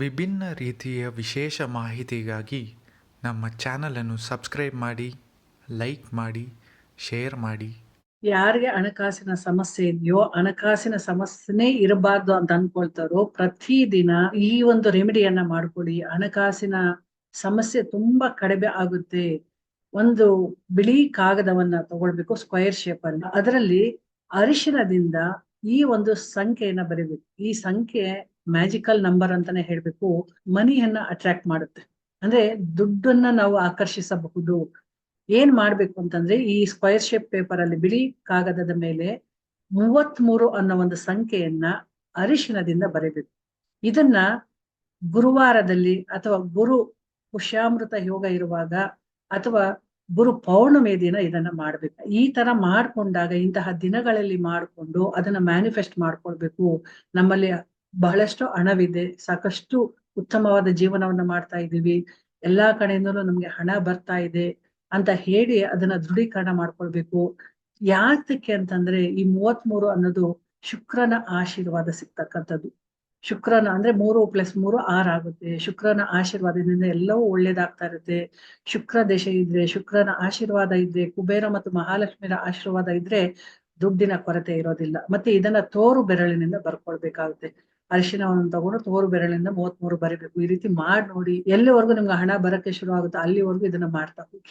ವಿಭಿನ್ನ ರೀತಿಯ ವಿಶೇಷ ಮಾಹಿತಿಗಾಗಿ ನಮ್ಮ ಚಾನಲನ್ನು ಸಬ್ಸ್ಕ್ರೈಬ್ ಮಾಡಿ, ಲೈಕ್ ಮಾಡಿ, ಶೇರ್ ಮಾಡಿ. ಯಾರಿಗೆ ಹಣಕಾಸಿನ ಸಮಸ್ಯೆ ಇದೆಯೋ, ಹಣಕಾಸಿನ ಸಮಸ್ಯೆನೇ ಇರಬಾರ್ದು ಅಂತ ಅನ್ಕೊಳ್ತಾರೋ, ಪ್ರತಿದಿನ ಈ ಒಂದು ರೆಮಿಡಿಯನ್ನ ಮಾಡ್ಕೊಡಿ ಹಣಕಾಸಿನ ಸಮಸ್ಯೆ ತುಂಬಾ ಕಡಿಮೆ ಆಗುತ್ತೆ. ಒಂದು ಬಿಳಿ ಕಾಗದವನ್ನ ತಗೊಳ್ಬೇಕು, ಸ್ಕ್ವೇರ್ ಶೇಪ್ ಅಲ್ಲಿ ಅದರಲ್ಲಿ ಅರಿಶಿನದಿಂದ ಈ ಒಂದು ಸಂಖ್ಯೆಯನ್ನ ಬರೀಬೇಕು. ಈ ಸಂಖ್ಯೆ ಮ್ಯಾಜಿಕಲ್ ನಂಬರ್ ಅಂತಾನೆ ಹೇಳ್ಬೇಕು, ಮನಿಯನ್ನ ಅಟ್ರಾಕ್ಟ್ ಮಾಡುತ್ತೆ. ಅಂದ್ರೆ ದುಡ್ಡನ್ನ ನಾವು ಆಕರ್ಷಿಸಬಹುದು. ಏನ್ ಮಾಡ್ಬೇಕು ಅಂತಂದ್ರೆ ಈ ಸ್ಕ್ವೈರ್ ಶೇಪ್ ಪೇಪರ್ ಅಲ್ಲಿ ಬಿಳಿ ಕಾಗದದ ಮೇಲೆ ಮೂವತ್ಮೂರು ಅನ್ನೋ ಒಂದು ಸಂಖ್ಯೆಯನ್ನ ಅರಿಶಿನದಿಂದ ಬರೀಬೇಕು. ಇದನ್ನ ಗುರುವಾರದಲ್ಲಿ ಅಥವಾ ಗುರು ಪುಷ್ಯಾಮೃತ ಯೋಗ ಇರುವಾಗ ಅಥವಾ ಗುರು ಪೌರ್ಣಮಿ ದಿನ ಇದನ್ನ ಮಾಡ್ಬೇಕು. ಈ ತರ ಮಾಡ್ಕೊಂಡಾಗ ಇಂತಹ ದಿನಗಳಲ್ಲಿ ಮಾಡಿಕೊಂಡು ಅದನ್ನ ಮ್ಯಾನಿಫೆಸ್ಟ್ ಮಾಡ್ಕೊಳ್ಬೇಕು. ನಮ್ಮಲ್ಲಿ ಬಹಳಷ್ಟು ಹಣವಿದೆ, ಸಾಕಷ್ಟು ಉತ್ತಮವಾದ ಜೀವನವನ್ನ ಮಾಡ್ತಾ ಇದ್ದೀವಿ, ಎಲ್ಲಾ ಕಡೆಯಿಂದಲೂ ನಮ್ಗೆ ಹಣ ಬರ್ತಾ ಇದೆ ಅಂತ ಹೇಳಿ ಅದನ್ನ ದೃಢೀಕರಣ ಮಾಡ್ಕೊಳ್ಬೇಕು. ಯಾತಕ್ಕೆ ಅಂತಂದ್ರೆ ಈ ಮೂವತ್ಮೂರು ಅನ್ನೋದು ಶುಕ್ರನ ಆಶೀರ್ವಾದ ಸಿಗ್ತಕ್ಕಂಥದ್ದು. ಶುಕ್ರನ ಅಂದ್ರೆ ಮೂರು ಪ್ಲಸ್ ಮೂರು ಆರ್ ಆಗುತ್ತೆ. ಶುಕ್ರನ ಆಶೀರ್ವಾದದಿಂದ ಎಲ್ಲವೂ ಒಳ್ಳೇದಾಗ್ತಾ ಇರುತ್ತೆ. ಶುಕ್ರ ದೇಶ ಇದ್ರೆ, ಶುಕ್ರನ ಆಶೀರ್ವಾದ ಇದ್ರೆ, ಕುಬೇರ ಮತ್ತು ಮಹಾಲಕ್ಷ್ಮಿಯ ಆಶೀರ್ವಾದ ಇದ್ರೆ ದುಡ್ಡಿನ ಕೊರತೆ ಇರೋದಿಲ್ಲ. ಮತ್ತೆ ಇದನ್ನ ತೋರು ಬೆರಳಿನಿಂದ ಬರ್ಕೊಳ್ಬೇಕಾಗುತ್ತೆ. ಅರಿಶಿನವನ್ನು ತಗೊಂಡು ತೋರು ಮೂವತ್ ಮೂವತ್ಮೂರು ಬರಿಬೇಕು. ಈ ರೀತಿ ಮಾಡಿ ನೋಡಿ ಎಲ್ಲಿವರೆಗೂ ನಿಮ್ಗೆ ಹಣ ಬರಕ್ಕೆ ಶುರು ಆಗುತ್ತೋ ಅಲ್ಲಿವರೆಗೂ ಇದನ್ನ ಮಾಡ್ತಾ ಹೋಗಿ.